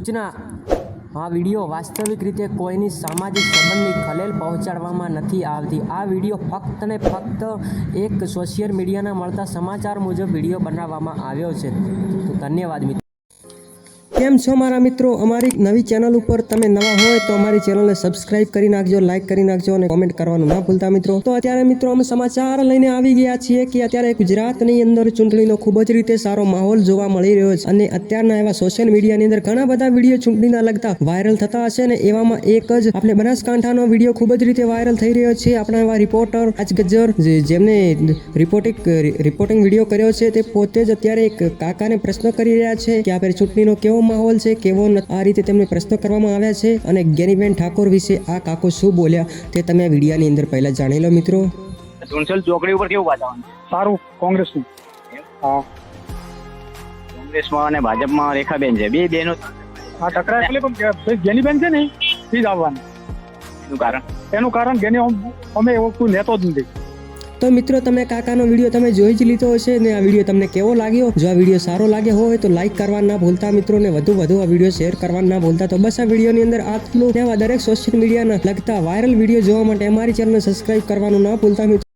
સૂચના. આ વીડિયો વાસ્તવિક રીતે કોઈની સામાજિક સંબંધની ખલેલ પહોંચાડવામાં નથી આવતી. આ વીડિયો ફક્ત ને ફક્ત એક સોશિયલ મીડિયાના મળતા સમાચાર મુજબ વીડિયો બનાવવામાં આવ્યો છે. તો ધન્યવાદ મિત્રો. કેમ છો મારા મિત્રો? અમારી નવી ચેનલ ઉપર તમે નવા હોય તો અમારી ચેનલને સબસ્ક્રાઇબ કરી નાખજો લાઇક કરી નાખજો અને કોમેન્ટ કરવાનું ના ભૂલતા મિત્રો. તો અત્યારે મિત્રો અમે સમાચાર લઈને આવી ગયા છીએ કે અત્યારે ગુજરાતની અંદર ચૂંટણીનો ખૂબ જ રીતે સારો માહોલ જોવા મળી રહ્યો છે. અને અત્યારના એવા સોશિયલ મીડિયાની અંદર ઘણા બધા વીડિયો ચૂંટણીના લગતા વાયરલ થતા હશે ને એવામાં એક જ આપણે બનાસકાંઠાનો વીડિયો ખૂબ જ રીતે વાયરલ થઈ રહ્યો છે. આપણા એવા રિપોર્ટર આજ ગજ્જર જેમને રિપોર્ટિંગ રિપોર્ટિંગ વીડિયો કર્યો છે, તે પોતે જ અત્યારે એક કાકાને પ્રશ્ન કરી રહ્યા છે કે આપણે ચૂંટણીનો કેવો માહોલ છે કેવો આ રીતે તેમને પ્રશ્નો કરવામાં આવ્યા છે અને જ્ઞાનીબેન ઠાકોર વિશે આ કાકો શું બોલ્યા તે તમે આ વિડીયાની અંદર પહેલા જાણી લો મિત્રો. ધુણસલ ચોકડી ઉપર કેવું વાતાવરણ સારું કોંગ્રેસનું. હા. કોંગ્રેસમાં અને ભાજપમાં રેખાબેન છે. બે બેનો હા ટકરાય એટલે પણ કે ગેનીબેન છે ને એ જ આવવાનું. એનું કારણ? એનું કારણ ગેની અમે એવો કોઈ લેતો જ નથી. તો મિત્રો, તમે કાકાનો વીડિયો તમે જોઈ જ લીધો હશે ને આ વીડિયો તમને કેવો લાગ્યો? જો આ વીડિયો સારો લાગ્યો હોય તો લાઈક કરવા ના ભૂલતા મિત્રોને વધુ વધુ આ વીડિયો શેર કરવા ના ભૂલતા. તો બસ આ વિડીયોની અંદર આટલું. તેવા દરેક સોશિયલ મીડિયાના લગતા વાયરલ વીડિયો જોવા માટે અમારી ચેનલને સબસ્ક્રાઇબ કરવાનું ના ભૂલતા મિત્રો.